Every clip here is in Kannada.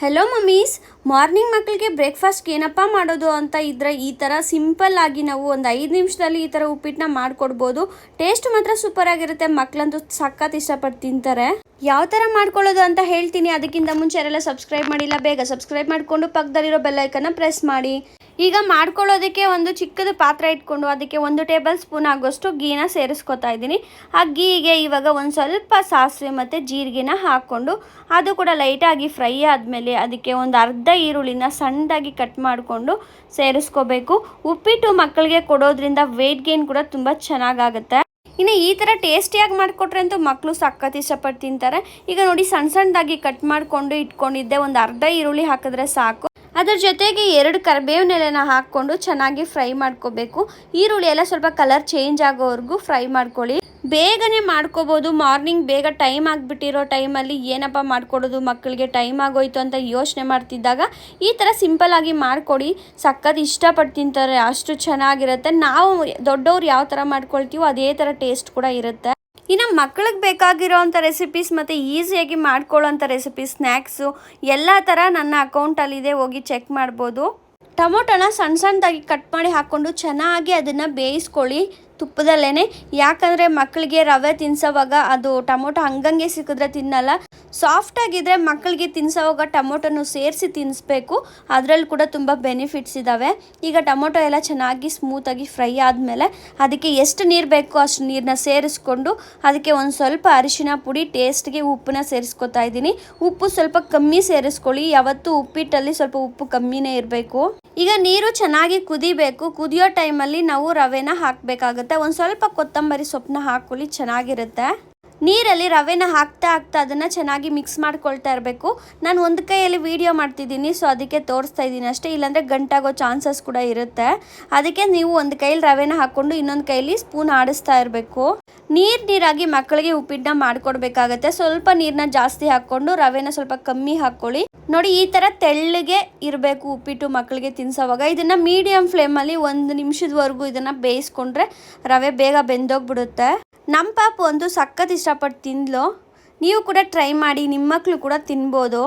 ಹೆಲೋ ಮಮ್ಮೀಸ್ ಮಾರ್ನಿಂಗ್ ಮಕ್ಕಳಿಗೆ ಬ್ರೇಕ್ಫಾಸ್ಟ್ಗೆ ಏನಪ್ಪ ಮಾಡೋದು ಅಂತ ಇದ್ರೆ ಈ ಥರ ಸಿಂಪಲ್ ಆಗಿ ನಾವು ಒಂದು ಐದು ನಿಮಿಷದಲ್ಲಿ ಈ ಥರ ಉಪ್ಪಿಟ್ಟನ್ನ ಮಾಡಿಕೊಡ್ಬೋದು. ಟೇಸ್ಟ್ ಮಾತ್ರ ಸೂಪರ್ ಆಗಿರುತ್ತೆ. ಮಕ್ಕಳಂತೂ ಸಖತ್ ಇಷ್ಟಪಟ್ಟು ತಿಂತಾರೆ. ಯಾವ ಥರ ಮಾಡ್ಕೊಳ್ಳೋದು ಅಂತ ಹೇಳ್ತೀನಿ. ಅದಕ್ಕಿಂತ ಮುಂಚೆ ಯಾರೆಲ್ಲ ಸಬ್ಸ್ಕ್ರೈಬ್ ಮಾಡಿಲ್ಲ, ಬೇಗ ಸಬ್ಸ್ಕ್ರೈಬ್ ಮಾಡಿಕೊಂಡು ಪಕ್ಕದಲ್ಲಿರೋ ಬೆಲ್ಲೈಕನ್ನ ಪ್ರೆಸ್ ಮಾಡಿ. ಈಗ ಮಾಡ್ಕೊಳ್ಳೋದಕ್ಕೆ ಒಂದು ಚಿಕ್ಕದು ಪಾತ್ರೆ ಇಟ್ಕೊಂಡು ಅದಕ್ಕೆ ಒಂದು ಟೇಬಲ್ ಸ್ಪೂನ್ ಆಗೋಷ್ಟು ಗೀನ ಸೇರಿಸ್ಕೊತಾ ಇದ್ದೀನಿ. ಆ ಗೀಗೆ ಇವಾಗ ಒಂದು ಸ್ವಲ್ಪ ಸಾಸಿವೆ ಮತ್ತು ಜೀರಿಗೆನ ಹಾಕ್ಕೊಂಡು ಅದು ಕೂಡ ಲೈಟಾಗಿ ಫ್ರೈ ಆದಮೇಲೆ ಅದಕ್ಕೆ ಒಂದು ಅರ್ಧ ಈರುಳ್ಳಿನ ಸಣ್ಣದಾಗಿ ಕಟ್ ಮಾಡಿಕೊಂಡು ಸೇರಿಸ್ಕೋಬೇಕು. ಉಪ್ಪಿಟ್ಟು ಮಕ್ಕಳಿಗೆ ಕೊಡೋದ್ರಿಂದ ವೆಯ್ಟ್ ಗೇನ್ ಕೂಡ ತುಂಬ ಚೆನ್ನಾಗಾಗುತ್ತೆ. ಇನ್ನು ಈ ಥರ ಟೇಸ್ಟಿಯಾಗಿ ಮಾಡಿಕೊಟ್ರೆ ಅಂತೂ ಮಕ್ಕಳು ಸಖತ್ ಇಷ್ಟಪಟ್ಟು ತಿಂತಾರೆ. ಈಗ ನೋಡಿ ಸಣ್ಣ ಸಣ್ಣದಾಗಿ ಕಟ್ ಮಾಡಿಕೊಂಡು ಇಟ್ಕೊಂಡಿದ್ದೆ, ಒಂದು ಅರ್ಧ ಈರುಳ್ಳಿ ಹಾಕಿದ್ರೆ ಸಾಕು. ಅದ್ರ ಜೊತೆಗೆ ಎರಡು ಕರಿಬೇವಿನ ಎಲೆನ ಹಾಕ್ಕೊಂಡು ಚೆನ್ನಾಗಿ ಫ್ರೈ ಮಾಡ್ಕೋಬೇಕು. ಈರುಳ್ಳಿ ಎಲ್ಲ ಸ್ವಲ್ಪ ಕಲರ್ ಚೇಂಜ್ ಆಗೋವರೆಗೂ ಫ್ರೈ ಮಾಡ್ಕೊಳ್ಳಿ. ಬೇಗನೆ ಮಾಡ್ಕೋಬೋದು. ಮಾರ್ನಿಂಗ್ ಬೇಗ ಟೈಮ್ ಆಗಿಬಿಟ್ಟಿರೋ ಟೈಮಲ್ಲಿ ಏನಪ್ಪ ಮಾಡ್ಕೊಡೋದು? ಮಕ್ಕಳಿಗೆ ಟೈಮ್ ಆಗೋಯ್ತು ಅಂತ ಯೋಚನೆ ಮಾಡ್ತಿದ್ದಾಗ ಈ ಥರ ಸಿಂಪಲ್ ಆಗಿ ಮಾಡ್ಕೊಡಿ. ಸಖತ್ ಇಷ್ಟಪಟ್ಟು ತಿಂತಾರೆ. ಅಷ್ಟು ಚೆನ್ನಾಗಿರುತ್ತೆ. ನಾವು ದೊಡ್ಡವ್ರು ಯಾವ ಥರ ಮಾಡ್ಕೊಳ್ತೀವೋ ಅದೇ ಥರ ಟೇಸ್ಟ್ ಕೂಡ ಇರುತ್ತೆ. ಇನ್ನು ಮಕ್ಕಳಿಗೆ ಬೇಕಾಗಿರೋ ಅಂಥ ರೆಸಿಪೀಸ್ ಮತ್ತು ಈಸಿಯಾಗಿ ಮಾಡ್ಕೊಳ್ಳೋಂಥ ರೆಸಿಪೀಸ್ ಸ್ನ್ಯಾಕ್ಸು ಎಲ್ಲ ಥರ ನನ್ನ ಅಕೌಂಟಲ್ಲಿದೆ ಹೋಗಿ ಚೆಕ್ ಮಾಡ್ಬೋದು. ಟೊಮೊಟೊನ ಸಣ್ಣ ಸಣ್ಣದಾಗಿ ಕಟ್ ಮಾಡಿ ಹಾಕ್ಕೊಂಡು ಚೆನ್ನಾಗಿ ಅದನ್ನು ಬೇಯಿಸ್ಕೊಳ್ಳಿ. ತುಪ್ಪದಲ್ಲೇ ಯಾಕಂದರೆ ಮಕ್ಕಳಿಗೆ ರವೆ ತಿನ್ಸೋವಾಗ ಅದು ಟೊಮೊಟೊ ಹಂಗಂಗೆ ಸಿಕ್ಕಿದ್ರೆ ತಿನ್ನಲ್ಲ. ಸಾಫ್ಟ್ ಆಗಿದ್ರೆ ಮಕ್ಕಳಿಗೆ ತಿನ್ಸೋವಾಗ ಟೊಮೊಟೊನು ಸೇರಿಸಿ ತಿನ್ನಿಸ್ಬೇಕು ಅದರಲ್ಲಿ ಕೂಡ ತುಂಬ ಬೆನಿಫಿಟ್ಸ್ ಇದ್ದಾವೆ ಈಗ ಟೊಮೊಟೊ ಎಲ್ಲ ಚೆನ್ನಾಗಿ ಸ್ಮೂತಾಗಿ ಫ್ರೈ ಆದಮೇಲೆ ಅದಕ್ಕೆ ಎಷ್ಟು ನೀರು ಬೇಕೋ ಅಷ್ಟು ನೀರನ್ನ ಸೇರಿಸ್ಕೊಂಡು ಅದಕ್ಕೆ ಒಂದು ಸ್ವಲ್ಪ ಅರಿಶಿನ ಪುಡಿ ಟೇಸ್ಟ್ಗೆ ಉಪ್ಪನ್ನ ಸೇರಿಸ್ಕೊತಾ ಇದ್ದೀನಿ. ಉಪ್ಪು ಸ್ವಲ್ಪ ಕಮ್ಮಿ ಸೇರಿಸ್ಕೊಳ್ಳಿ. ಯಾವತ್ತೂ ಉಪ್ಪಿಟ್ಟಲ್ಲಿ ಸ್ವಲ್ಪ ಉಪ್ಪು ಕಮ್ಮಿನೇ ಇರಬೇಕು. ಈಗ ನೀರು ಚೆನ್ನಾಗಿ ಕುದಿಬೇಕು, ಕುದಿಯೋ ಟೈಮಲ್ಲಿ ನಾವು ರವೆನ ಹಾಕಬೇಕಾಗುತ್ತೆ. ಒಂದು ಸ್ವಲ್ಪ ಕೊತ್ತಂಬರಿ ಸೊಪ್ಪನ್ನ ಹಾಕೊಳ್ಳಿ ಚೆನ್ನಾಗಿರುತ್ತೆ. ನೀರಲ್ಲಿ ರವೆನ ಹಾಕ್ತಾ ಹಾಕ್ತಾ ಅದನ್ನು ಚೆನ್ನಾಗಿ ಮಿಕ್ಸ್ ಮಾಡ್ಕೊಳ್ತಾ ಇರಬೇಕು. ನಾನು ಒಂದು ಕೈಯಲ್ಲಿ ವೀಡಿಯೋ ಮಾಡ್ತಿದ್ದೀನಿ ಸೊ ಅದಕ್ಕೆ ತೋರಿಸ್ತಾ ಇದ್ದೀನಿ ಅಷ್ಟೇ. ಇಲ್ಲಾಂದರೆ ಗಂಟಾಗೋ ಚಾನ್ಸಸ್ ಕೂಡ ಇರುತ್ತೆ. ಅದಕ್ಕೆ ನೀವು ಒಂದು ಕೈಯಲ್ಲಿ ರವೆನ ಹಾಕ್ಕೊಂಡು ಇನ್ನೊಂದು ಕೈಯಲ್ಲಿ ಸ್ಪೂನ್ ಆಡಿಸ್ತಾ ಇರಬೇಕು. ನೀರು ನೀರಾಗಿ ಮಕ್ಕಳಿಗೆ ಉಪ್ಪಿಟ್ಟನ್ನ ಮಾಡಿಕೊಡ್ಬೇಕಾಗತ್ತೆ. ಸ್ವಲ್ಪ ನೀರನ್ನ ಜಾಸ್ತಿ ಹಾಕ್ಕೊಂಡು ರವೆನ ಸ್ವಲ್ಪ ಕಮ್ಮಿ ಹಾಕ್ಕೊಳ್ಳಿ. ನೋಡಿ, ಈ ಥರ ತೆಳ್ಳಗೆ ಇರಬೇಕು ಉಪ್ಪಿಟ್ಟು ಮಕ್ಕಳಿಗೆ ತಿನ್ಸೋವಾಗ. ಇದನ್ನು ಮೀಡಿಯಮ್ ಫ್ಲೇಮಲ್ಲಿ ಒಂದು ನಿಮಿಷದವರೆಗೂ ಇದನ್ನು ಬೇಯಿಸ್ಕೊಂಡ್ರೆ ರವೆ ಬೇಗ ಬೆಂದೋಗ್ಬಿಡುತ್ತೆ. ನಮ್ಮ ಪಾಪು ಒಂದು ಸಖತ್ ಇಷ್ಟಪಟ್ಟು ತಿಂದ್ಲು. ನೀವು ಕೂಡ ಟ್ರೈ ಮಾಡಿ ನಿಮ್ಮ ಮಕ್ಕಳು ಕೂಡ ತಿನ್ಬೋದು.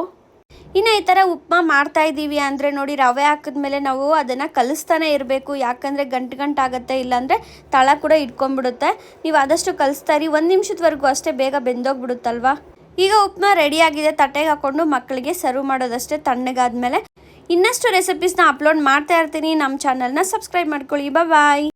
ಇನ್ನು ಈ ಥರ ಉಪ್ಮಾ ಮಾಡ್ತಾ ಇದ್ದೀವಿ ಅಂದರೆ ನೋಡಿ, ರವೆ ಹಾಕಿದ್ಮೇಲೆ ನಾವು ಅದನ್ನು ಕಲಿಸ್ತಾನೆ ಇರಬೇಕು. ಯಾಕಂದರೆ ಗಂಟು ಗಂಟು ಆಗುತ್ತೆ, ಇಲ್ಲಾಂದರೆ ತಳ ಕೂಡ ಇಟ್ಕೊಂಡ್ಬಿಡುತ್ತೆ ನೀವು ಆದಷ್ಟು ಕಲಿಸ್ತಾ ಇರಿ. ಒಂದು ನಿಮಿಷದವರೆಗೂ ಅಷ್ಟೇ ಬೇಗ ಬೆಂದೋಗ್ಬಿಡುತ್ತಲ್ವಾ? ಈಗ ಉಪ್ಮಾ ರೆಡಿಯಾಗಿದೆ, ತಟ್ಟೆಗೆ ಹಾಕ್ಕೊಂಡು ಮಕ್ಕಳಿಗೆ ಸರ್ವ್ ಮಾಡೋದಷ್ಟೇ ತಣ್ಣಗಾದ್ಮೇಲೆ ಇನ್ನಷ್ಟು ರೆಸಿಪೀಸ್ನ ಅಪ್ಲೋಡ್ ಮಾಡ್ತಾ ಇರ್ತೀನಿ. ನಮ್ಮ ಚಾನಲ್ನ ಸಬ್ಸ್ಕ್ರೈಬ್ ಮಾಡ್ಕೊಳ್ಳಿ. ಬಾಯ್